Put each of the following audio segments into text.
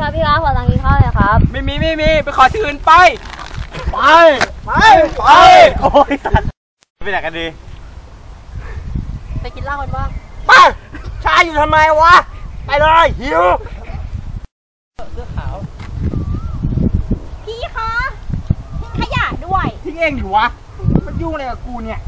ครับพี่ครับขอตังค์กินข้าวหน่อยครับ ไม่มีไม่มีไปขอที่อื่นไป ไป ไป ไป โอ้ยสัตว์ไปไหนกันดี ไปกินเหล้ากันบ้างไปชาอยู่ทำไมวะ ไปเลยหิวพี่คะทิ้งขยะด้วย ทิ้งเองดิวะ มันยุ่งอะไรกับกูเนี่ย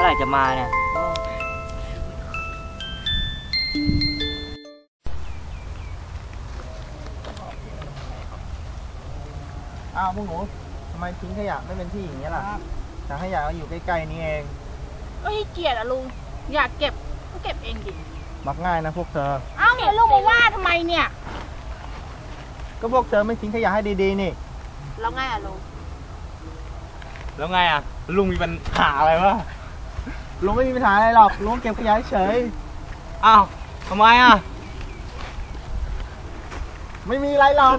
มื่อไหร่จะมาเนี่ย อ้าวพวกหนูทำไมทิ้งขยะไม่เป็นที่อย่างนี้ยล่ะถังขยะก็อยู่ใกล้ๆนี่เอง ก็ขี้เกียจอะลุง อยากเก็บก็เก็บเองดิ มักง่ายนะพวกเธอ เอ้าแล้วลุงมาว่าทำไมเนี่ย ก็พวกเธอไม่ทิ้งขยะให้ดีๆนี่แล้วไงอะลุง แล้วไงอะ ลุงมีปัญหาอะไรวะ ลุงไม่มีปัญหาอะไรหรอกลุงเก็บขยะเฉยอ้าวทำไมอะ ไม่มีอะไรหรอก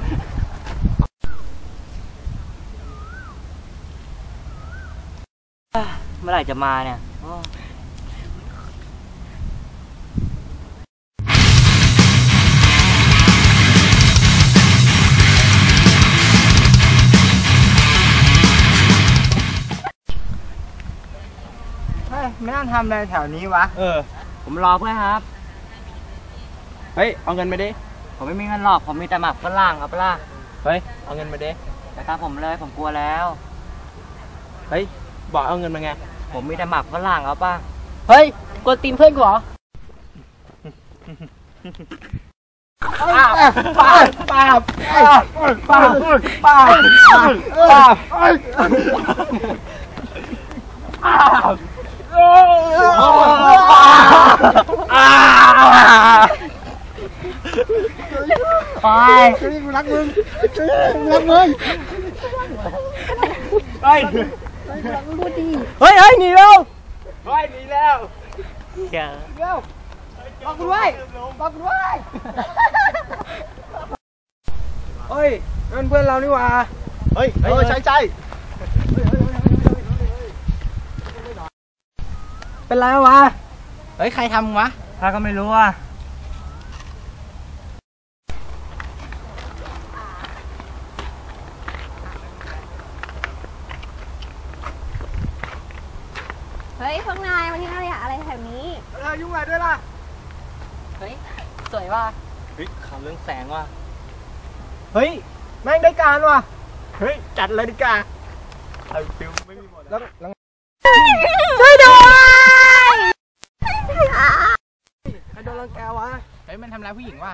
เมื่อไหร่จะมาเนี่ย ทำอะไรแถวนี้วะ เออ ผมรอเพื่อนครับ เฮ้ย เอาเงินมาดิ ผมไม่มีเงินหรอก ผมมีแต่หมักฝรั่งเอาปะล่ะเฮ้ย เอาเงินมาดิแต่ตามผมเลย ผมกลัวแล้ว เฮ้ย บอกเอาเงินมาไง ผมมีแต่หมักฝรั่งเอาป่ะเฮ้ยกดตีนเพื่อนกูเหรอป้าป้าป้าป้าป้าป้าป้า ไปกูรักมึงรักมึงเฮ้ยเฮ้ยเฮ้ยหนีเร็วเฮ้ยหนีแล้วเดี๋ยวเร็วบอกกูด้วยบอกกูด้วยเฮ้ยนั่นเพื่อนเรานี่หว่าเฮ้ยเออใช่ใช่ เป็นไรวะ เฮ้ย ใครทำวะถ้าก็ไม่รู้อะเฮ้ยพวกนายมาทิ้งขยะอะไรแถวนี้เออยุ่งอะไรด้วยล่ะ เฮ้ย สวยว่ะ เฮ้ยข่าวเรื่องแสงว่ะ เฮ้ย แม่งได้การว่ะ เฮ้ย จัดเลยดีกว่าเอาฟิวไม่มีหมดแล้วแล้วช่วยด้วย ใค รโดนรังแกวะ เฮ้ยมันทำร้ายผู้หญิงว่ะ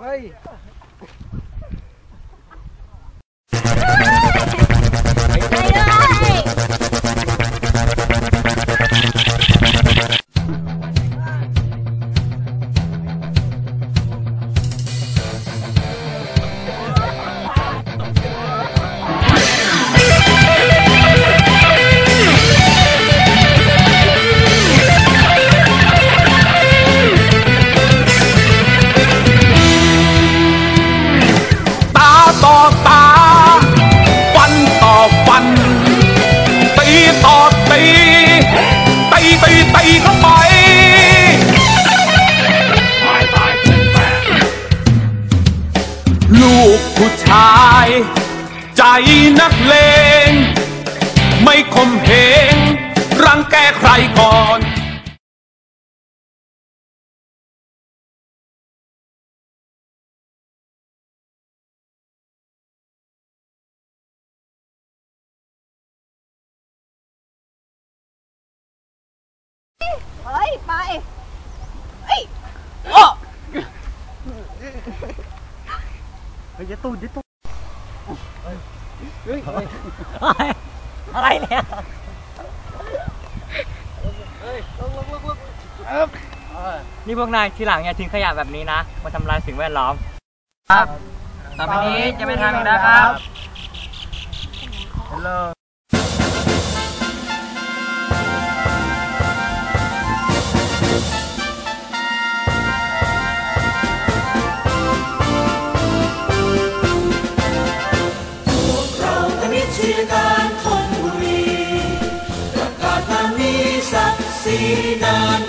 เฮ้ย อีกเข้าไป ลูกผู้ชาย ใจนักเลง ไม่คมเหงรังแกใครก่อน ฮ้ยไปเฮ้ยจะตูดจะตูดอะไรเนี่ยนี่พวกนายทีหลังอย่าทิ้งขยะแบบนี้นะมาทำลายสิ่งแวดล้อม ครับต่อไปนี้จะไม่ทำอีกนะครับฮั น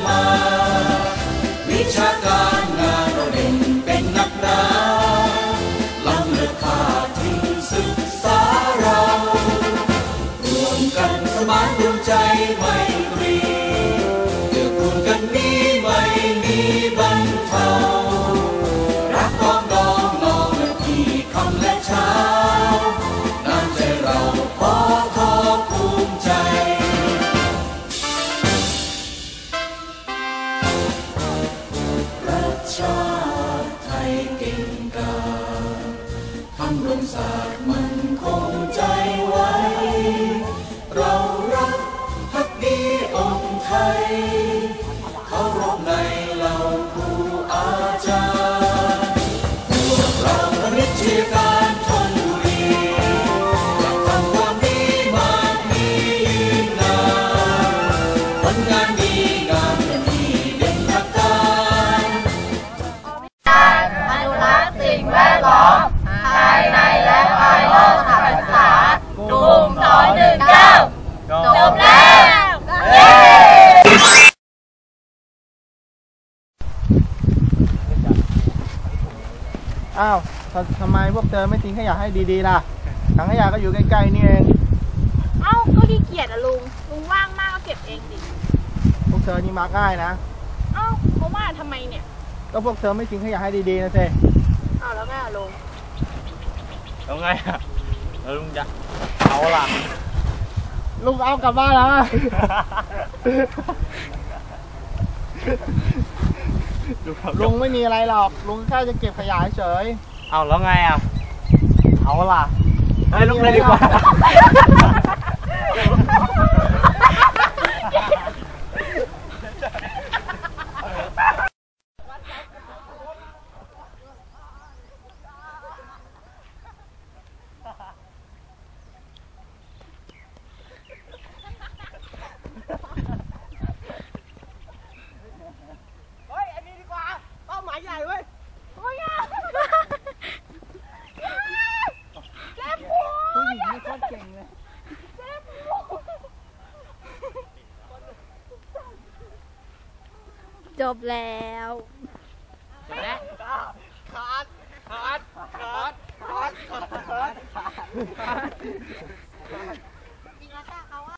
ทำรงศาสตร์มันคง อ้าวทำทำไมพวกเธอไม่ทิ้งขยะให้ดีๆล่ะถังขยะก็อยู่ใกล้ๆนี่เอง เอ้าก็ขี้เกียจอะลุง ลุงว่างมากก็เก็บเองดิ พวกเธอนี่มักง่ายนะ เอ้าเพราะว่าทำไมเนี่ย ก็พวกเธอไม่ทิ้งขยะให้ดีๆนะเซเอ้าแล้วไงอะลุง แล้วไงอะแล้วลุงจะเอาล่ะ ลุงเอากลับบ้านแล้ว ลุงไม่มีอะไรหรอก ลุงแค่จะเก็บขยะเฉย เอาแล้วไงอะ เอาล่ะเฮ้ยลุกเลยดีกว่า เฮ้ย อันนี้ดีกว่าเป้าหมายใหญ่เว้ย โอ้ยอะ ผู้หญิงนี่โคตรเก่งเลย จบแล้วขาดขาดขาดขาดขาดขาด